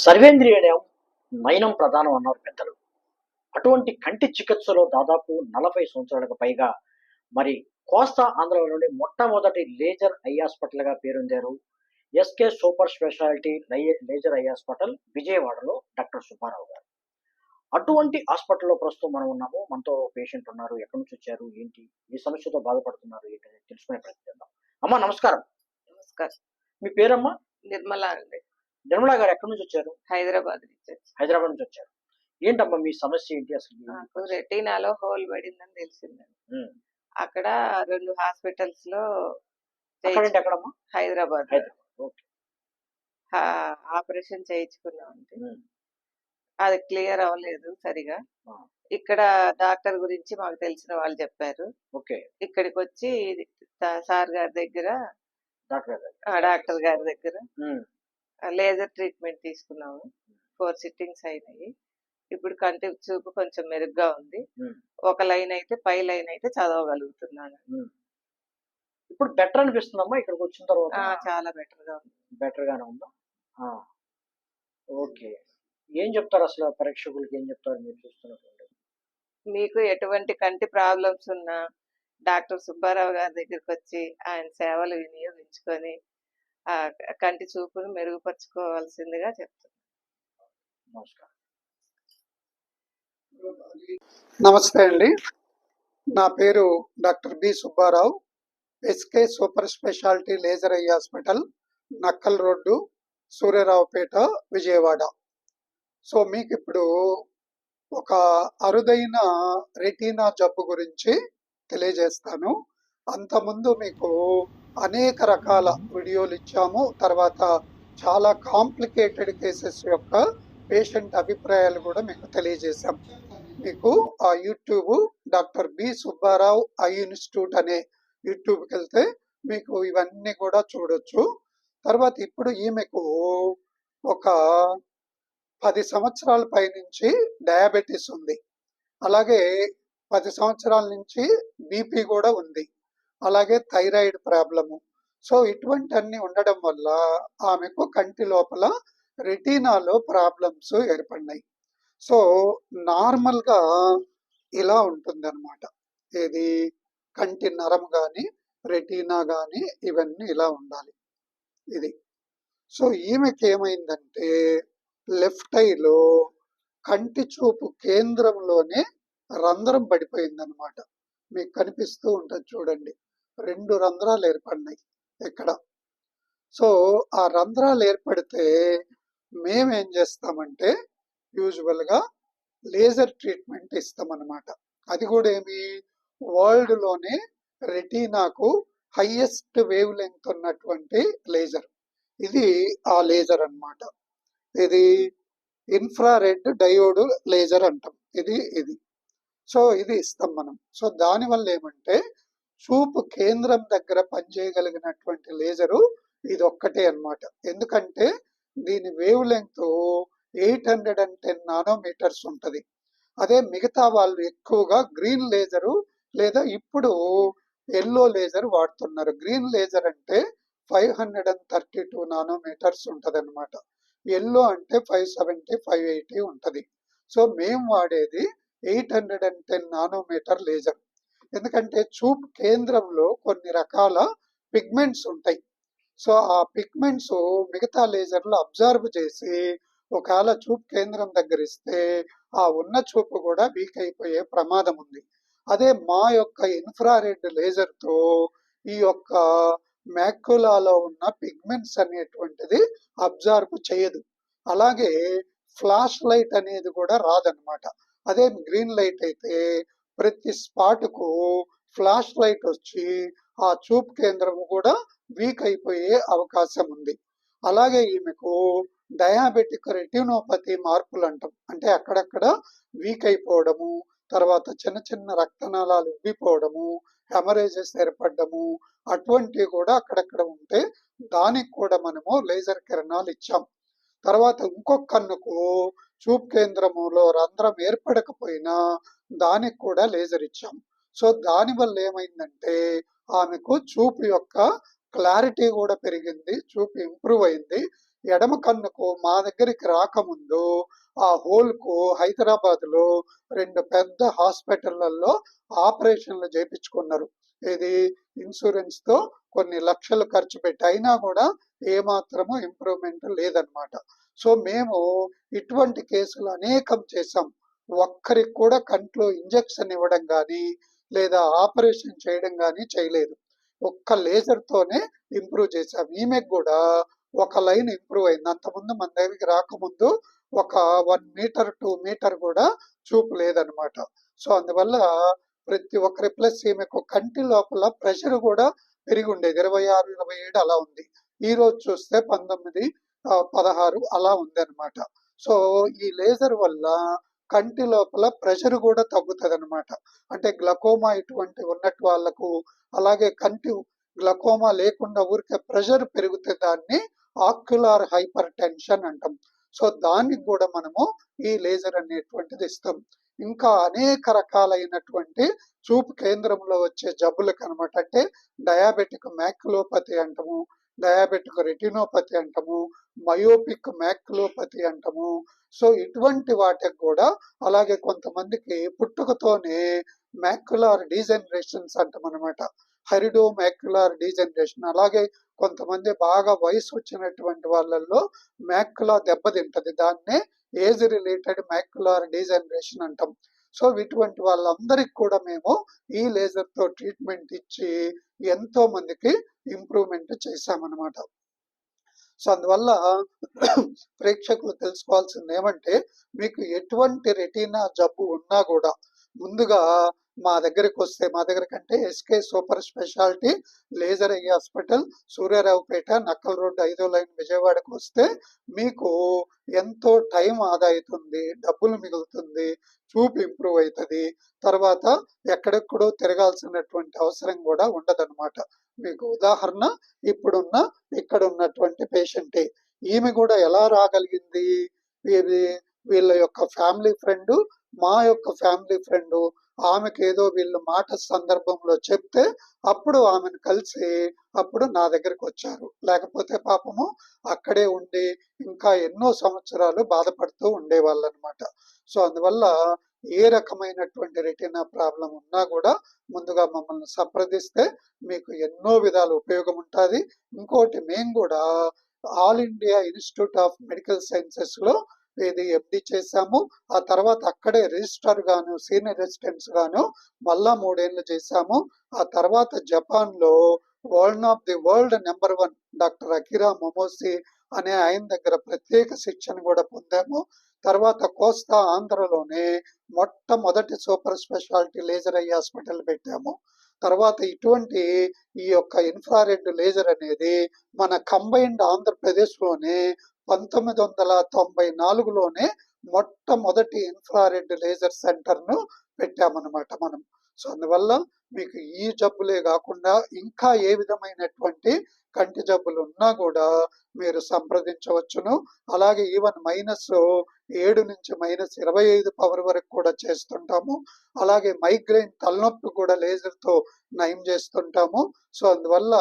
సర్వేంద్రియ నయనం ప్రధానం అన్నారు పెద్దలు. అటువంటి కంటి చికిత్సలో దాదాపు నలభై సంవత్సరాలకు పైగా మరి కోస్తా ఆంధ్రలోని మొట్టమొదటి లేజర్ ఐ హాస్పిటల్గా పేరొందారు. SK super speciality laser eye hospital విజయవాడలో డాక్టర్ సుబ్బారావు గారు. అటువంటి హాస్పిటల్లో ప్రస్తుతం మనం ఉన్నాము. మనతో పేషెంట్ ఉన్నారు. ఎక్కడి నుంచి వచ్చారు? ఏంటి? ఏ సమస్యతో బాధపడుతున్నారు? ఏంటి తెలుసుకునే ప్రయత్నం చేద్దాం. అమ్మా నమస్కారం. నమస్కారం. మీ పేరమ్మా? నిర్మల అండి. నిర్మలా గారు ఎక్కడి నుంచి వచ్చారు? హైదరాబాద్ నుంచి. హైదరాబాద్ నుంచి వచ్చారు. ఏంటమ్మా మీ సమస్య ఏంటి అసలు? నాకు రెటీనాలో హోల్ పడిందని తెలిసిందండి. అక్కడ రెండు హాస్పిటల్స్లో హైదరాబాద్ ఆపరేషన్ చేయించుకున్నామండి ఉమ్. అది క్లియర్ అవ్వలేదు సరిగా. ఇక్కడ డాక్టర్ గురించి మాకు తెలిసిన వాళ్ళు చెప్పారు. ఓకే. ఇక్కడికి వచ్చి సార్ గారి దగ్గర డాక్టర్ గారు ఆ డాక్టర్ గారి దగ్గర. లేజర్ ట్రీట్మెంట్ తీసుకున్నాము. ఫోర్ సిట్టింగ్స్ అయినాయి. ఇప్పుడు కంటి చూపు కొంచెం మెరుగ్గా ఉంది. ఒక లైన్ అయితే పై లైన్ అయితే చదవగలుగుతున్నాను. ఇప్పుడు బెటర్ అనిపిస్తుందమ్మా ఇక్కడికి వచ్చిన తర్వాత? చాలా బెటర్గా ఉంది? బెటర్ గానే ఉందా. ఓకే. ఏం చెప్తారు అసలు పరీక్షకులకి? ఏం చెప్తారు మీరు చూస్తున్నటువంటి? మీకు ఎటువంటి కంటి ప్రాబ్లమ్స్ ఉన్నా డాక్టర్ సుబ్బారావు గారి దగ్గరికి వచ్చి ఆయన సేవలు వినియోగించుకొని కంటి చూపును మెరుగుపరుచుకోవాల్సిందిగా చెప్తున్నాను నమస్కారం. నమస్తే అండి. నా పేరు doctor B Subbarao. SK super speciality laser eye hospital Nakkal road Suryaraopet Vijayawada. So మీకు ఇప్పుడు ఒక అరుదైన రెటీనా జబ్బు గురించి తెలియజేస్తాను. అంతకుముందు మీకు అనేక రకాల వీడియోలు ఇచ్చాము. తర్వాత చాలా కాంప్లికేటెడ్ కేసెస్ యొక్క పేషెంట్ అభిప్రాయాలు కూడా మీకు తెలియజేశాం. మీకు ఆ YouTube doctor B Subbarao eye institute అనే యూట్యూబ్కి వెళ్తే మీకు ఇవన్నీ కూడా చూడొచ్చు. తర్వాత ఇప్పుడు ఈమెకు ఒక పది సంవత్సరాల పైనుంచి డయాబెటీస్ ఉంది. అలాగే పది సంవత్సరాల నుంచి బీపీ కూడా ఉంది. అలాగే థైరాయిడ్ ప్రాబ్లము. సో ఇటువంటి అన్ని ఉండడం వల్ల ఆమెకు కంటి లోపల రెటీనాలో ప్రాబ్లమ్స్ ఏర్పడినాయి. సో నార్మల్గా ఇలా ఉంటుంది అనమాట ఏది? కంటి నరం కానీ రెటీనా కానీ ఇవన్నీ ఇలా ఉండాలి. ఇది. సో ఈమెకి ఏమైందంటే లెఫ్ట్ ఐలో కంటి చూపు కేంద్రంలోనే రంధ్రం పడిపోయింది అనమాట మీకు కనిపిస్తూ ఉంటుంది చూడండి. రెండు రంధ్రాలు ఏర్పడినాయి ఇక్కడ. సో ఆ రంధ్రాలు ఏర్పడితే మేమేం చేస్తామంటే యూజువల్గా లేజర్ ట్రీట్మెంట్ ఇస్తామన్నమాట. అది కూడా ఏమి? వరల్డ్లోనే రెటీనాకు హైయెస్ట్ వేవ్ లెంగ్త్ ఉన్నటువంటి లేజర్. ఇది ఆ లేజర్ అన్నమాట. ఇది ఇన్ఫ్రారెడ్ డయోడ్ లేజర్ అంటాం. ఇది ఇది. సో ఇది ఇస్తాం మనం. సో దానివల్ల ఏమంటే చూపు కేంద్రం దగ్గర పనిచేయగలిగినటువంటి లేజరు ఇది ఒక్కటే అన్నమాట. ఎందుకంటే దీని wavelength eight hundred and ten nanometres ఉంటుంది. అదే మిగతా వాళ్ళు ఎక్కువగా గ్రీన్ లేజరు లేదా ఇప్పుడు ఎల్లో లేజర్ వాడుతున్నారు. గ్రీన్ లేజర్ అంటే five hundred and thirty two nanometres ఉంటుంది అనమాట ఎల్లో అంటే ఫైవ్ సెవెంటీ ఫైవ్ ఎయిటీ ఉంటుంది. సో మేము వాడేది eight hundred and ten nanometre laser. ఎందుకంటే చూపు కేంద్రంలో కొన్ని రకాల పిగ్మెంట్స్ ఉంటాయి. సో ఆ పిగ్మెంట్స్ మిగతా లేజర్లు అబ్జర్వ్ చేసి ఒకవేళ చూపు కేంద్రం దగ్గర ఇస్తే ఆ ఉన్న చూపు కూడా వీక్ అయిపోయే ప్రమాదం ఉంది. అదే మా యొక్క ఇన్ఫ్రారెడ్ లేజర్తో ఈ యొక్క మ్యాక్యులాలో ఉన్న పిగ్మెంట్స్ అనేటువంటిది అబ్జర్వ్ చేయదు. అలాగే ఫ్లాష్ లైట్ అనేది కూడా రాదనమాట అదే గ్రీన్ లైట్ అయితే ప్రతి స్పాట్కు ఫ్లాష్ లైట్ వచ్చి ఆ చూపు కేంద్రం కూడా వీక్ అయిపోయే అవకాశం ఉంది. అలాగే ఈమెకు డయాబెటిక్ రెటినోపతి మార్పులు అంటాం. అంటే అక్కడక్కడ వీక్ అయిపోవడము తర్వాత చిన్న చిన్న రక్తనాళాలు ఉబ్బిపోవడము హెమరేజెస్ ఏర్పడము అటువంటివి కూడా అక్కడక్కడ ఉంటే దానికి కూడా మనము లేజర్ కిరణాలు ఇచ్చాం. తర్వాత ఇంకొక కన్నుకు చూపు కేంద్రములో రంధ్రం ఏర్పడకపోయినా దానికి కూడా లేజర్ ఇచ్చాం. సో దాని వల్ల ఏమైందంటే ఆమెకు చూపు యొక్క క్లారిటీ కూడా పెరిగింది చూపు ఇంప్రూవ్ అయింది. ఎడమ కన్నుకు మా దగ్గరికి రాకముందు ఆ హోల్కు హైదరాబాద్లో రెండు పెద్ద హాస్పిటళ్ళలో ఆపరేషన్లు చేయించుకున్నారు ఇది ఇన్సూరెన్స్తో కొన్ని లక్షలు ఖర్చు పెట్టి అయినా కూడా ఏమాత్రము ఇంప్రూవ్మెంట్ లేదనమాట సో మేము ఇటువంటి కేసులు అనేకం చేసాం ఒక్కరికి కూడా కంట్లో ఇంజెక్షన్ ఇవ్వడం కానీ లేదా ఆపరేషన్ చేయడం కానీ చేయలేదు. ఒక్క లేజర్తోనే ఇంప్రూవ్ చేసాం ఈమెకు కూడా ఒక లైన్ ఇంప్రూవ్ అయింది. అంతకుముందు మన దగ్గరికి రాకముందు ఒక వన్ మీటర్ టూ మీటర్ కూడా చూపు లేదనమాట సో అందువల్ల ప్రతి ఒక్కరి ప్లస్ ఈమెకు కంటి లోపల ప్రెషర్ కూడా పెరిగి ఉండేది ఇరవై ఆరు ఇరవై ఏడు అలా ఉంది. ఈ రోజు చూస్తే పంతొమ్మిది పదహారు అలా ఉంది అనమాట సో ఈ లేజర్ వల్ల కంటి లోపల ప్రెషర్ కూడా తగ్గుతుంది అనమాట అంటే గ్లకోమా ఇటువంటి ఉన్నట్టు వాళ్ళకు అలాగే కంటి గ్లకోమా లేకుండా ఊరికే ప్రెషర్ పెరుగుతే దాన్ని ఆక్యులార్ హైపర్ టెన్షన్ అంటాం. సో దానికి కూడా మనము ఈ లేజర్ అనేటువంటిది ఇస్తాం. ఇంకా అనేక రకాలైనటువంటి చూపు కేంద్రంలో వచ్చే జబ్బులకు అనమాట. అంటే డయాబెటిక్ మ్యాక్యులోపతి అంటాము డయాబెటిక్ రెటినోపతి అంటాము మయోపిక్ మ్యాక్లోపతి అంటాము. సో ఇటువంటి వాటికి కూడా అలాగే కొంతమందికి పుట్టుకతోనే మ్యాక్యులార్ డీజనరేషన్స్ అంటాం అనమాట. హరిడో మ్యాక్యులార్ డీజనరేషన్. అలాగే కొంతమంది బాగా వయసు వచ్చినటువంటి వాళ్ళల్లో మ్యాక్యులా దెబ్బతింటది. దాన్నే ఏజ్ రిలేటెడ్ మ్యాక్యులార్ డీజనరేషన్ అంటాం. సో ఇటువంటి వాళ్ళందరికి కూడా మేము ఈ లేజర్తో ట్రీట్మెంట్ ఇచ్చి ఎంతో మందికి ఇంప్రూవ్మెంట్ చేశామన్నమాట. సో అందువల్ల ప్రేక్షకులు తెలుసుకోవాల్సింది ఏమంటే మీకు ఎటువంటి రెటీనా జబ్బు ఉన్నా కూడా ముందుగా మా దగ్గరికి వస్తే మా దగ్గర కంటే SK super speciality laser eye hospital Suryaraopet Nakkal road ఐదో లైన్ విజయవాడకు వస్తే మీకు ఎంతో టైం ఆదా అవుతుంది డబ్బులు మిగులుతుంది చూపు ఇంప్రూవ్ అవుతుంది తర్వాత ఎక్కడెక్కడో తిరగాల్సినటువంటి అవసరం కూడా ఉండదన్నమాట. మీకు ఉదాహరణ ఇప్పుడున్న ఇక్కడ ఉన్నటువంటి పేషెంటే ఈమె కూడా ఎలా రాగలిగింది? వీళ్ళ యొక్క ఫ్యామిలీ ఫ్రెండ్ మా యొక్క ఫ్యామిలీ ఫ్రెండ్ ఆమెకు ఏదో వీళ్ళు మాట సందర్భంలో చెప్తే అప్పుడు ఆమెను కలిసి అప్పుడు నా దగ్గరికి వచ్చారు. లేకపోతే పాపము అక్కడే ఉండి ఇంకా ఎన్నో సంవత్సరాలు బాధపడుతూ ఉండేవాళ్ళు అనమాట సో అందువల్ల ఏ రకమైనటువంటి రెటీనా ప్రాబ్లం ఉన్నా కూడా ముందుగా మమ్మల్ని సంప్రదిస్తే మీకు ఎన్నో విధాలు ఉపయోగం ఉంటుంది. ఇంకోటి మేము కూడా all India institute of medical సైన్సెస్లో ఇది ఎండి చేశాము. ఆ తర్వాత అక్కడే రిజిస్టర్ గాను సీనియర్ రెసిడెంట్స్ గాను మళ్ళా మూడేళ్ళు చేశాము. ఆ తర్వాత జపాన్లో world of the world number one doctor Akira Momose అనే ఆయన దగ్గర ప్రత్యేక శిక్షణ కూడా పొందాము. తర్వాత కోస్తా ఆంధ్రలోనే మొట్టమొదటి super speciality laser eye hospital పెట్టాము. తర్వాత ఇటువంటి ఈ యొక్క ఇన్ఫ్రారెడ్ లేజర్ అనేది మన కంబైన్డ్ ఆంధ్రప్రదేశ్లోనే పంతొమ్మిది వందల తొంభై నాలుగులోనే మొట్టమొదటి ఇన్ఫ్రారెడ్ లేజర్ సెంటర్ను పెట్టామన్నమాట మనం. సో అందువల్ల మీకు ఈ జబ్బులే కాకుండా ఇంకా ఏ విధమైనటువంటి కంటి జబ్బులు ఉన్నా కూడా మీరు సంప్రదించవచ్చును. అలాగే ఈవెన్ మైనస్ ఏడు నుంచి మైనస్ ఇరవై ఐదు పవర్ వరకు కూడా చేస్తుంటాము. అలాగే మైగ్రెయిన్ తలనొప్పి కూడా లేజర్తో నయం చేస్తుంటాము. సో అందువల్ల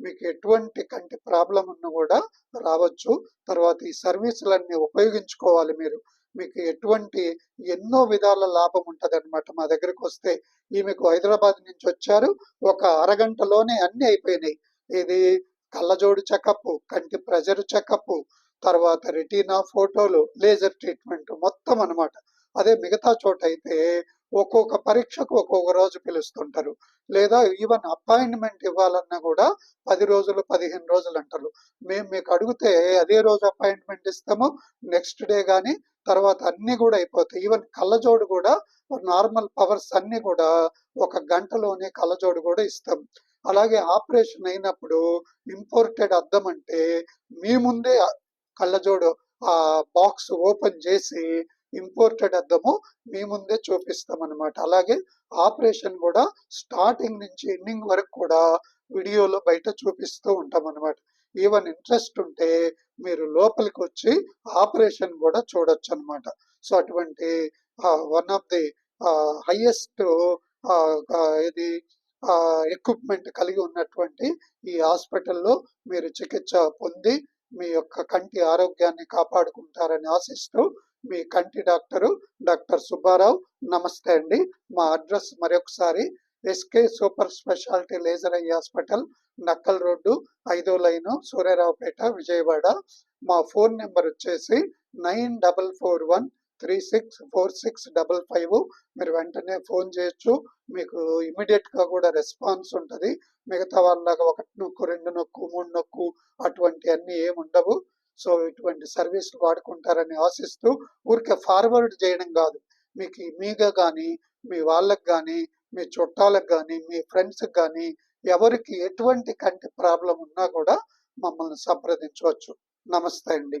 మీకు ఎటువంటి కంటి ప్రాబ్లం ఉన్న కూడా రావచ్చు. తర్వాత ఈ సర్వీసులన్నీ ఉపయోగించుకోవాలి మీరు. మీకు ఎటువంటి ఎన్నో విధాల లాభం ఉంటుంది అనమాట మా దగ్గరికి వస్తే. ఈమెకు హైదరాబాద్ నుంచి వచ్చారు. ఒక అరగంటలోనే అన్ని అయిపోయినాయి. ఇది కళ్ళజోడు చెకప్ కంటి ప్రెజర్ చెకప్ తర్వాత రెటీనా ఫోటోలు లేజర్ ట్రీట్మెంట్ మొత్తం అన్నమాట. అదే మిగతా చోట అయితే ఒక్కొక్క పరీక్షకు ఒక్కొక్క రోజు పిలుస్తుంటారు. లేదా ఈవెన్ అపాయింట్మెంట్ ఇవ్వాలన్నా కూడా పది రోజులు పదిహేను రోజులు అంటారు. మేము మీకు అడిగితే అదే రోజు అపాయింట్మెంట్ ఇస్తాము నెక్స్ట్ డే కానీ తర్వాత అన్ని కూడా అయిపోతాయి. ఈవెన్ కళ్ళజోడు కూడా నార్మల్ పవర్స్ అన్ని కూడా ఒక గంటలోనే కళ్ళజోడు కూడా ఇస్తాం. అలాగే ఆపరేషన్ అయినప్పుడు ఇంపోర్టెడ్ అద్దం అంటే మీ ముందే కళ్ళజోడు ఆ బాక్స్ ఓపెన్ చేసి ఇంపోర్టెడ్ అద్దము మీ ముందే చూపిస్తాం అనమాట అలాగే ఆపరేషన్ కూడా స్టార్టింగ్ నుంచి ఎండింగ్ వరకు కూడా వీడియోలో బయట చూపిస్తూ ఉంటాం అనమాట ఈవెన్ ఇంట్రెస్ట్ ఉంటే మీరు లోపలికి వచ్చి ఆపరేషన్ కూడా చూడొచ్చు అనమాట సో అటువంటి వన్ ఆఫ్ ది హైయెస్ట్ ఇది ఎక్విప్మెంట్ కలిగి ఉన్నటువంటి ఈ హాస్పిటల్లో మీరు చికిత్స పొంది మీ యొక్క కంటి ఆరోగ్యాన్ని కాపాడుకుంటారని ఆశిస్తూ మీ కంటి డాక్టరు డాక్టర్ సుబ్బారావు నమస్తే అండి. మా అడ్రస్ మరొకసారి SK super speciality laser eye hospital Nakkal road ఐదో లైను సూర్యరావుపేట విజయవాడ. మా ఫోన్ నెంబర్ వచ్చేసి nine double four one three six four six double five మీరు వెంటనే ఫోన్ చేయొచ్చు. మీకు ఇమీడియట్గా కూడా రెస్పాన్స్ ఉంటుంది. మిగతా వాళ్ళగా ఒకటి నొక్కు రెండు నొక్కు మూడు నొక్కు అటువంటి అన్నీ ఏమి ఉండవు. సో ఇటువంటి సర్వీసులు వాడుకుంటారని ఆశిస్తూ ఊరికే ఫార్వర్డ్ చేయడం కాదు. మీకు మీగా కానీ మీ వాళ్ళకి కానీ మీ చుట్టాలకు కానీ మీ ఫ్రెండ్స్కి కానీ ఎవరికి ఎటువంటి కంటి ప్రాబ్లం ఉన్నా కూడా మమ్మల్ని సంప్రదించవచ్చు. నమస్తే అండి.